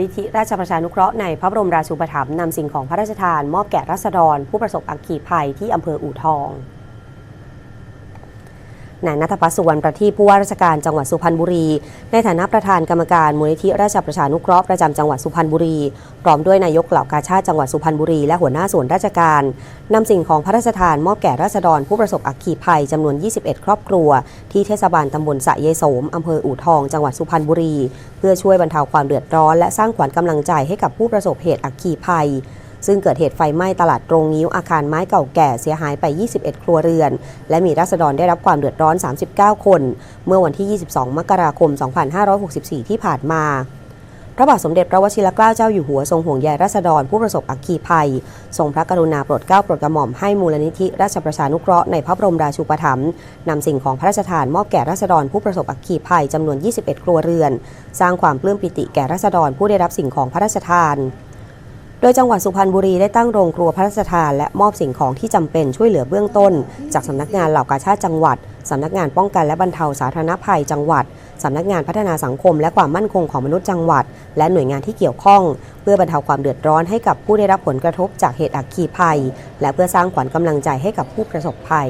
นิธิราชประชานุเคราะห์ในพระบรมราชูปถัมภ์นำสิ่งของพระราชทาน มอบแก่รัษฎร ผู้ประสบอัคคีภัยที่อำเภออู่ทอง นายนัทพัฒน์สุวรรณประทีผู้ว่าราชการจังหวัดสุพรรณบุรี ในฐานะประธานกรรมการมูลนิธิราชประชานุเคราะห์ประจำจังหวัดสุพรรณบุรี พร้อมด้วยนายกเหล่ากาชาติจังหวัดสุพรรณบุรี และหัวหน้าส่วนราชการนำสิ่งของพระราชทานมอบแก่ราษฎรผู้ประสบอัคคีภัยจำนวน 21 ครอบครัว ที่เทศบาลตำบลสะเยโสมอำเภออู่ทอง จังหวัดสุพรรณบุรี เพื่อช่วยบรรเทาความเดือดร้อน และสร้างขวัญกำลังใจให้กับผู้ประสบเหตุอัคคีภัย ซึ่งเกิดเหตุไฟไหม้ตลาดตรงนิ้วอาคารไม้เก่าแก่เสียหายไป 21 ครัวเรือน และมีราษฎรได้รับความเดือดร้อน 39 คน เมื่อวันที่ 22 มกราคม 2564 ที่ผ่านมาพระบาทสมเด็จพระวชิรเกล้าเจ้าอยู่หัวทรงห่วงใยราษฎรผู้ประสบอัคคีภัย ทรงพระกรุณาโปรดเกล้าโปรดกระหม่อมให้มูลนิธิราชประชานุเคราะห์ในพระบรมราชูปถัมภ์นำสิ่งของพระราชทานมอบแก่ราษฎรผู้ประสบอัคคีภัยจำนวน 21 ครัวเรือน สร้างความปลื้มปิติแก่ราษฎรผู้ได้รับสิ่งของพระราชทาน โดยจังหวัดสุพรรณบุรีได้ตั้งโรงครัวพระราชทาน และมอบสิ่งของที่จำเป็นช่วยเหลือเบื้องต้น จากสำนักงานเหล่ากาชาติจังหวัดสำนักงานป้องกันและบรรเทาสาธารณภัยจังหวัดสำนักงานพัฒนาสังคม และความมั่นคงของมนุษย์จังหวัด และหน่วยงานที่เกี่ยวข้อง เพื่อบรรเทาความเดือดร้อนให้กับผู้ได้รับผลกระทบจากเหตุอัคคีภัย และเพื่อสร้างขวัญกำลังใจให้กับผู้ประสบภัย